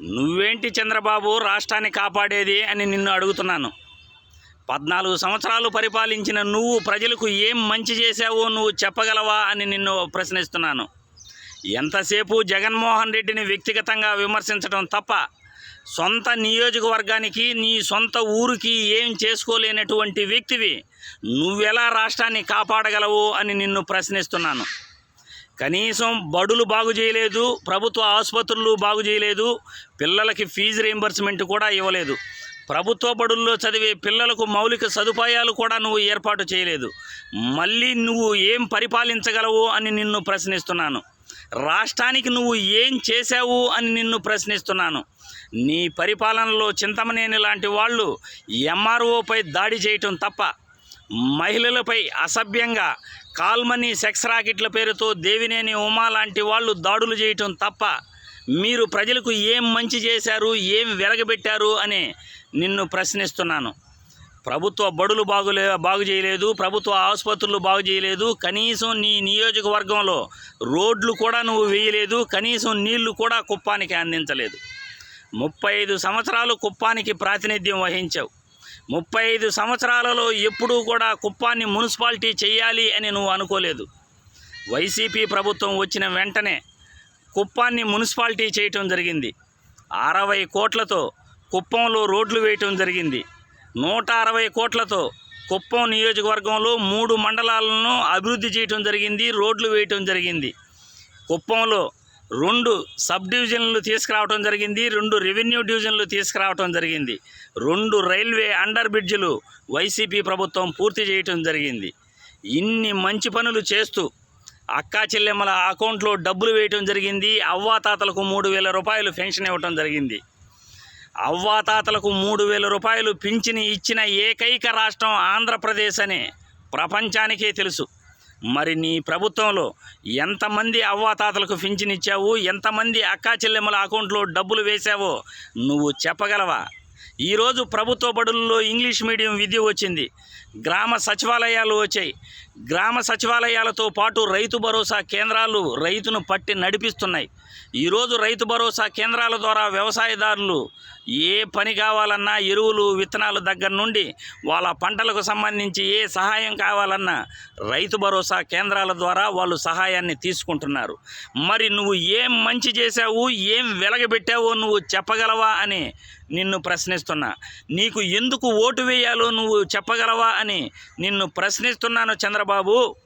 నువ్వేంటి చంద్రబాబు రాష్ట్రాన్ని కాపాడేది అని నిన్ను అడుగుతున్నాను? పద్నాలుగు సంవత్సరాలు పరిపాలించిన నువ్వు ప్రజలకు ఏం మంచి చేశావో నువ్వు చెప్పగలవా అని నిన్ను ప్రశ్నిస్తున్నాను. ఎంతసేపు జగన్మోహన్ రెడ్డిని వ్యక్తిగతంగా విమర్శించడం తప్ప సొంత నియోజకవర్గానికి నీ సొంత ఊరికి ఏం చేసుకోలేనటువంటి వ్యక్తివి నువ్వెలా రాష్ట్రాన్ని కాపాడగలవు అని నిన్ను ప్రశ్నిస్తున్నాను. కనీసం బడులు బాగు చేయలేదు ప్రభుత్వ ఆసుపత్రులు బాగు చేయలేదు పిల్లలకి ఫీజు రీంబర్స్మెంట్ కూడా ఇవ్వలేదు. ప్రభుత్వ బడుల్లో చదివే పిల్లలకు మౌలిక సదుపాయాలు కూడా నువ్వు ఏర్పాటు చేయలేదు. మళ్ళీ నువ్వు ఏం పరిపాలించగలవు అని నిన్ను ప్రశ్నిస్తున్నాను. రాష్ట్రానికి నువ్వు ఏం చేశావు అని నిన్ను ప్రశ్నిస్తున్నాను. నీ పరిపాలనలో చింతమనేని లాంటి వాళ్ళు ఎంఆర్ఓపై దాడి చేయటం తప్ప మహిళలపై అసభ్యంగా కాల్మనీ సెక్స్ రాకెట్ల పేరుతో దేవినేని ఉమా లాంటి వాళ్ళు దాడులు చేయటం తప్ప మీరు ప్రజలకు ఏం మంచి చేశారు ఏం వెలగబెట్టారు అని నిన్ను ప్రశ్నిస్తున్నాను. ప్రభుత్వ బడులు బాగులే బాగు చేయలేదు ప్రభుత్వ ఆసుపత్రులు బాగు చేయలేదు కనీసం నీ నియోజకవర్గంలో రోడ్లు కూడా నువ్వు వేయలేదు కనీసం నీళ్ళు కూడా కుప్పానికి అందించలేదు. ముప్పై ఐదు సంవత్సరాలు కుప్పానికి ప్రాతినిధ్యం వహించావు. ముప్పై ఐదు సంవత్సరాలలో ఎప్పుడూ కూడా కుప్పాన్ని మున్సిపాలిటీ చేయాలి అని నువ్వు అనుకోలేదు. వైసీపీ ప్రభుత్వం వచ్చిన వెంటనే కుప్పాన్ని మున్సిపాలిటీ చేయటం జరిగింది. అరవై కోట్లతో కుప్పంలో రోడ్లు వేయటం జరిగింది. నూట అరవై కోట్లతో కుప్పం నియోజకవర్గంలో మూడు మండలాలను అభివృద్ధి చేయటం జరిగింది రోడ్లు వేయటం జరిగింది. కుప్పంలో రెండు సబ్ డివిజన్లు తీసుకురావటం జరిగింది రెండు రెవెన్యూ డివిజన్లు తీసుకురావటం జరిగింది. రెండు రైల్వే అండర్ బ్రిడ్జ్లు వైసీపీ ప్రభుత్వం పూర్తి చేయటం జరిగింది. ఇన్ని మంచి పనులు చేస్తూ అక్కా చెల్లెమ్మల అకౌంట్లో డబ్బులు వేయటం జరిగింది అవ్వాతాతలకు మూడు వేల రూపాయలు పెన్షన్ ఇవ్వటం జరిగింది. అవ్వాతాతలకు మూడు వేల రూపాయలు పింఛని ఇచ్చిన ఏకైక రాష్ట్రం ఆంధ్రప్రదేశ్ అనే ప్రపంచానికే తెలుసు. మరి నీ ప్రభుత్వంలో ఎంతమంది అవ్వాతాతలకు పింఛన్ ఇచ్చావు? ఎంతమంది అక్కా చెల్లెమ్మల అకౌంట్లో డబ్బులు వేశావో నువ్వు చెప్పగలవా? ఈరోజు ప్రభుత్వ బడుల్లో ఇంగ్లీష్ మీడియం విద్య వచ్చింది. గ్రామ సచివాలయాలు వచ్చాయి. గ్రామ సచివాలయాలతో పాటు రైతు భరోసా కేంద్రాలు రైతును పట్టి నడిపిస్తున్నాయి. ఈరోజు రైతు భరోసా కేంద్రాల ద్వారా వ్యవసాయదారులు ఏ పని కావాలన్నా ఎరువులు విత్తనాలు దగ్గర నుండి వాళ్ళ పంటలకు సంబంధించి ఏ సహాయం కావాలన్నా రైతు భరోసా కేంద్రాల ద్వారా వాళ్ళు సహాయాన్ని తీసుకుంటున్నారు. మరి నువ్వు ఏం మంచి చేశావు ఏం వెలగబెట్టావో నువ్వు చెప్పగలవా అని నిన్ను ప్రశ్నిస్తున్నా. నీకు ఎందుకు ఓటు వేయాలో నువ్వు చెప్పగలవా అని నిన్ను ప్రశ్నిస్తున్నాను చంద్రబాబు?